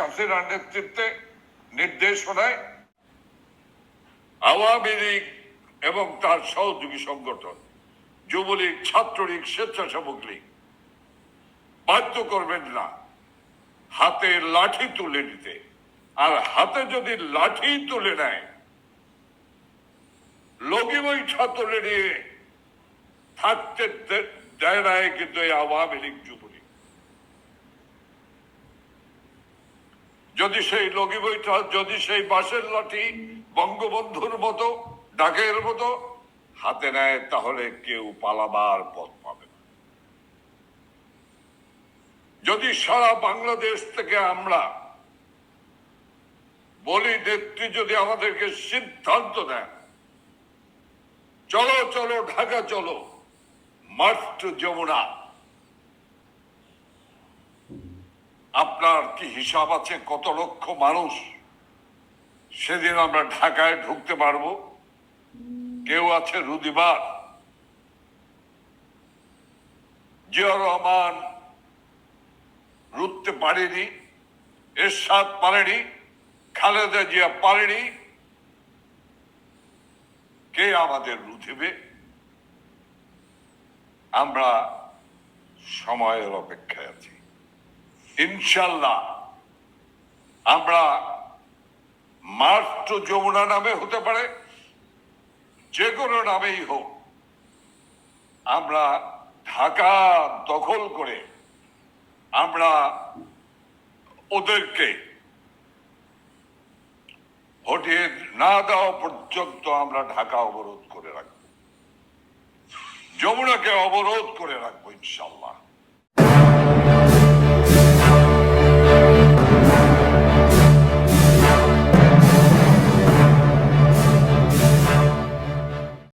হাসিনার নেতৃত্বে নির্দেশনায় আওয়ামী লীগ এবং তার সহযোগী সংগঠন, যুবলীগ, ছাত্রলীগ, স্বেচ্ছাসেবক লীগ, বাধ্য করবেন না হাতে লাঠি তুলে নিতে। আর হাতে যদি লাঠি তুলে নেয় লগিবই ছাত্রে নিয়ে থাকতে দেয় নাই কিন্তু এই আওয়ামী লীগ যুবলীগ। যদি সেই লগি বইটা যদি সেই বাঁশের লাঠি বঙ্গবন্ধুর মতো, ডাকের মতো, হাতে নেয়, তাহলে কেউ পালাবার পথ পাবে না। যদি সারা বাংলাদেশ থেকে আমরা বলি, নেত্রী যদি আমাদেরকে সিদ্ধান্ত দেন, চলো চলো, ঢাকা চলো, মার্চ টু যমুনা। আপনার কি হিসাব আছে কত লক্ষ মানুষ? সেদিন আমরা ঢাকায় ঢুকতে পারব। কেউ আছে রুদিবার? জিয়া রহমান রুখতে পারেনি, এরশাদ পারেনি, খালেদা জিয়া পারেনি। কে আমাদের রুধিবে আমরা সময়ের অপেক্ষায় আছি। ইনশাল্লাহ আমরা মার্চ যমুনা নামে হতে পারে যে কোনো নামেই হোক, আমরা ঢাকা দখল করে আমরা ওদেরকে হটিয়ে না দেওয়া পর্যন্ত আমরা ঢাকা অবরোধ করে রাখব। যমুনাকে অবরোধ করে রাখব ইনশাল্লাহ।